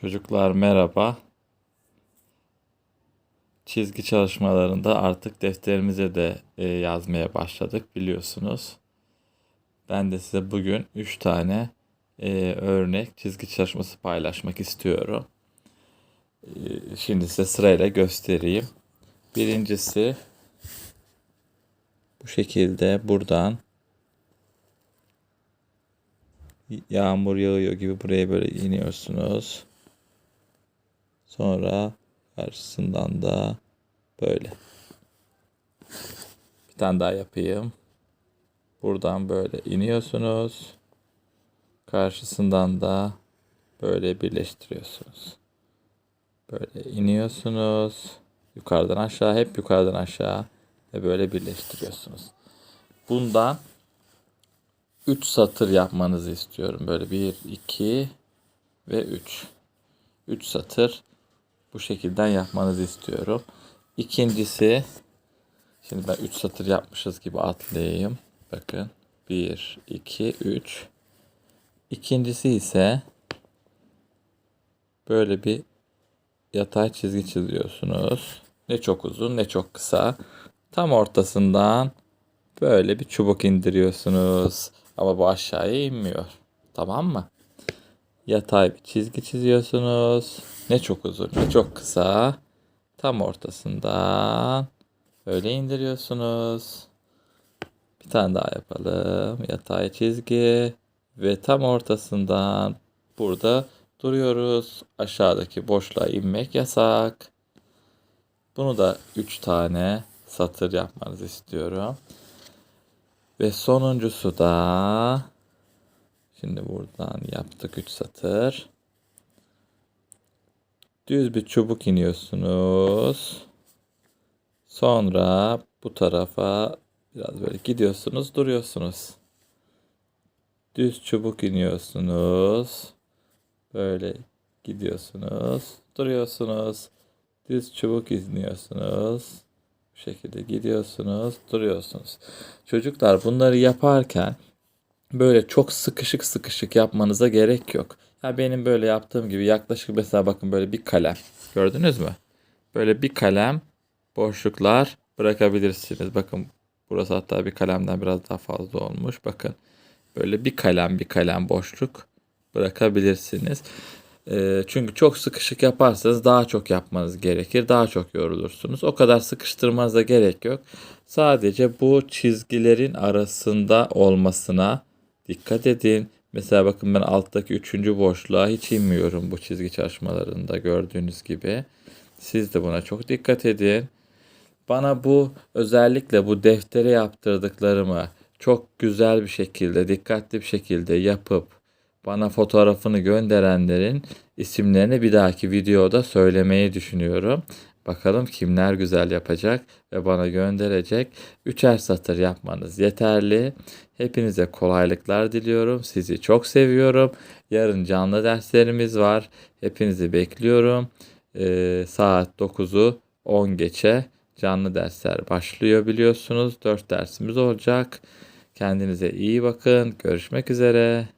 Çocuklar merhaba. Çizgi çalışmalarında artık defterimize de e, yazmaya başladık biliyorsunuz. Ben de size bugün 3 tane e, örnek çizgi çalışması paylaşmak istiyorum. E, şimdi size sırayla göstereyim. Birincisi bu şekilde buradan yağmur yağıyor gibi buraya böyle iniyorsunuz. Sonra karşısından da böyle. Bir tane daha yapayım. Buradan böyle iniyorsunuz. Karşısından da böyle birleştiriyorsunuz. Böyle iniyorsunuz. Yukarıdan aşağı, hep yukarıdan aşağı ve böyle birleştiriyorsunuz. Bundan 3 satır yapmanızı istiyorum. Böyle 1, 2 ve 3. 3 satır bu şekilde yapmanızı istiyorum. İkincisi şimdi ben 3 satır yapmışız gibi atlayayım. Bakın 1, 2, 3. İkincisi ise böyle bir yatay çizgi çiziyorsunuz. Ne çok uzun ne çok kısa. Tam ortasından böyle bir çubuk indiriyorsunuz. Ama bu aşağıya inmiyor. Tamam mı? Yatay bir çizgi çiziyorsunuz. Ne çok uzun ne çok kısa. Tam ortasından böyle indiriyorsunuz. Bir tane daha yapalım. Yatay çizgi ve tam ortasından burada duruyoruz. Aşağıdaki boşluğa inmek yasak. Bunu da 3 tane satır yapmanızı istiyorum. Ve sonuncusu da şimdi buradan yaptık 3 satır. Düz bir çubuk iniyorsunuz. Sonra bu tarafa biraz böyle gidiyorsunuz, duruyorsunuz. Düz çubuk iniyorsunuz. Böyle gidiyorsunuz, duruyorsunuz. Düz çubuk iniyorsunuz. Bu şekilde gidiyorsunuz, duruyorsunuz. Çocuklar bunları yaparken böyle çok sıkışık sıkışık yapmanıza gerek yok. Ya benim böyle yaptığım gibi yaklaşık mesela bakın böyle bir kalem. Gördünüz mü? Böyle bir kalem boşluklar bırakabilirsiniz. Bakın burası hatta bir kalemden biraz daha fazla olmuş. Bakın böyle bir kalem bir kalem boşluk bırakabilirsiniz. Ee, çünkü çok sıkışık yaparsanız daha çok yapmanız gerekir. Daha çok yorulursunuz. O kadar sıkıştırmanıza gerek yok. Sadece bu çizgilerin arasında olmasına dikkat edin. Mesela bakın ben alttaki üçüncü boşluğa hiç inmiyorum bu çizgi çalışmalarında gördüğünüz gibi. Siz de buna çok dikkat edin. Bana bu özellikle bu deftere yaptırdıklarımı çok güzel bir şekilde, dikkatli bir şekilde yapıp bana fotoğrafını gönderenlerin isimlerini bir dahaki videoda söylemeyi düşünüyorum. Bakalım kimler güzel yapacak ve bana gönderecek. Üçer satır yapmanız yeterli. Hepinize kolaylıklar diliyorum. Sizi çok seviyorum. Yarın canlı derslerimiz var. Hepinizi bekliyorum. Ee, saat 9'u 10 geçe canlı dersler başlıyor biliyorsunuz. 4 dersimiz olacak. Kendinize iyi bakın. Görüşmek üzere.